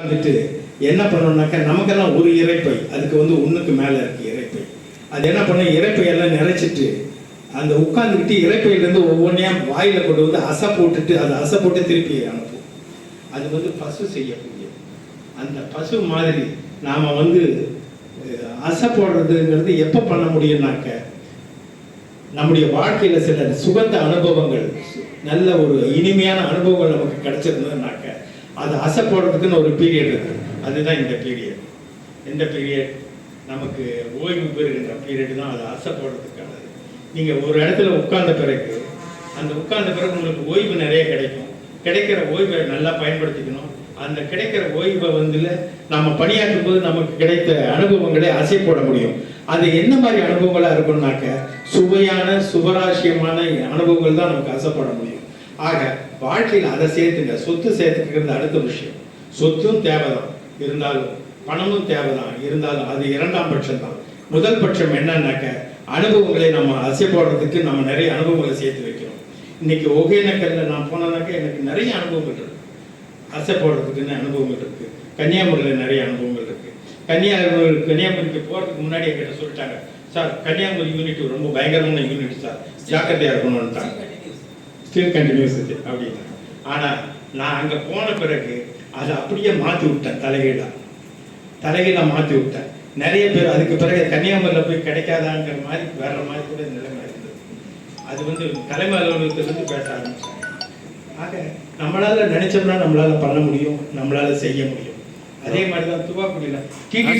வந்துட்டு என்ன பண்ணணும்னாக்கா நமக்கெல்லாம் ஒரு இறைப்பை. அதுக்கு வந்து ஒன்றுக்கு மேலே இருக்குது இறைப்பை. அது என்ன பண்ணும் இறைப்பை எல்லாம் நிறைச்சிட்டு அந்த உட்காந்துக்கிட்டு இறைப்பையிலேருந்து ஒவ்வொன்றையும் வாயில் கொண்டு வந்து அசை போட்டுட்டு அதை அசை போட்டு திருப்பி அனுப்பும் அது வந்து பசு செய்யக்கூடிய அந்த பசு மாதிரி நாம் வந்து அசை போடுறதுங்கிறது எப்போ பண்ண முடியும்னாக்க நம்முடைய வாழ்க்கையில் சில சுகந்த அனுபவங்கள் நல்ல ஒரு இனிமையான அனுபவங்கள் நமக்கு கிடைச்சிருந்ததுனாக்க அது அசை போடுறதுக்குன்னு ஒரு பீரியட் இருக்கு. அதுதான் இந்த பீரியட் இந்த பீரியட் நமக்கு ஓய்வு பெறுகின்ற பீரியட் தான் அது அசை போடுறதுக்கானது நீங்கள் ஒரு இடத்துல உட்கார்ந்த பிறகு அந்த உட்கார்ந்த பிறகு உங்களுக்கு ஓய்வு நிறைய கிடைக்கும். கிடைக்கிற ஓய்வை நல்லா பயன்படுத்திக்கணும். அந்த கிடைக்கிற ஓய்வை வந்து நம்ம பணியாற்றும் போது நமக்கு கிடைத்த அனுபவங்களை அசை போட முடியும். அது என்ன மாதிரி அனுபவங்களாக இருக்கும்னாக்க சுவையான சுபராசியமான அனுபவங்கள் தான் நமக்கு அசைப்பட முடியும். ஆக வாழ்க்கையில் அதை சேர்த்துங்க சொத்து சேர்த்துக்கிறது அடுத்த விஷயம். சொத்தும் தேவைதான். இருந்தாலும் பணமும் தேவைதான். இருந்தாலும் அது இரண்டாம் பட்சம் தான் முதல் பட்சம் என்னன்னாக்க அனுபவங்களை நம்ம அசை போடுறதுக்கு நம்ம நிறைய அனுபவங்களை சேர்த்து வைக்கிறோம் இன்னைக்கு ஒகேனக்கல்ல நான் போனேனாக்க எனக்கு நிறைய அனுபவங்கள் இருக்கு. அசை போடுறதுக்குன்னு அனுபவங்கள் இருக்கு. கன்னியாகுமரியில் நிறைய அனுபவங்கள் இருக்கு. கன்னியாகுமரி கன்னியாகுமரிக்கு போகிறதுக்கு முன்னாடி என்கிட்ட சொல்லிட்டாங்க சார் கன்னியாகுமரி யூனிட் ரொம்ப பயங்கரமான யூனிட் சார். ஜாக்கிரதையாக இருக்கணும்னுட்டாங்க. ஸ்டில் கண்டினியூஸ் அப்படின்னு ஆனால் நான் அங்கே போன பிறகு அதை அப்படியே மாத்தி விட்டேன் தலைகீழா. தலைகீழா மாத்தி விட்டேன். நிறைய பேர் அதுக்கு பிறகு கன்னியாகுமரியில் போய் கிடைக்காதாங்கிற மாதிரி வேற மாதிரி கூட நிலைமை இருந்தது. அது வந்து தலைமை அலுவலகத்திலிருந்து பேச ஆரம்பிச்சாங்க ஆக நம்மளால நினைச்சோம்னா நம்மளால பண்ண முடியும் நம்மளால செய்ய முடியும். அதே மாதிரி தான் துவாக்குடியில் டிடி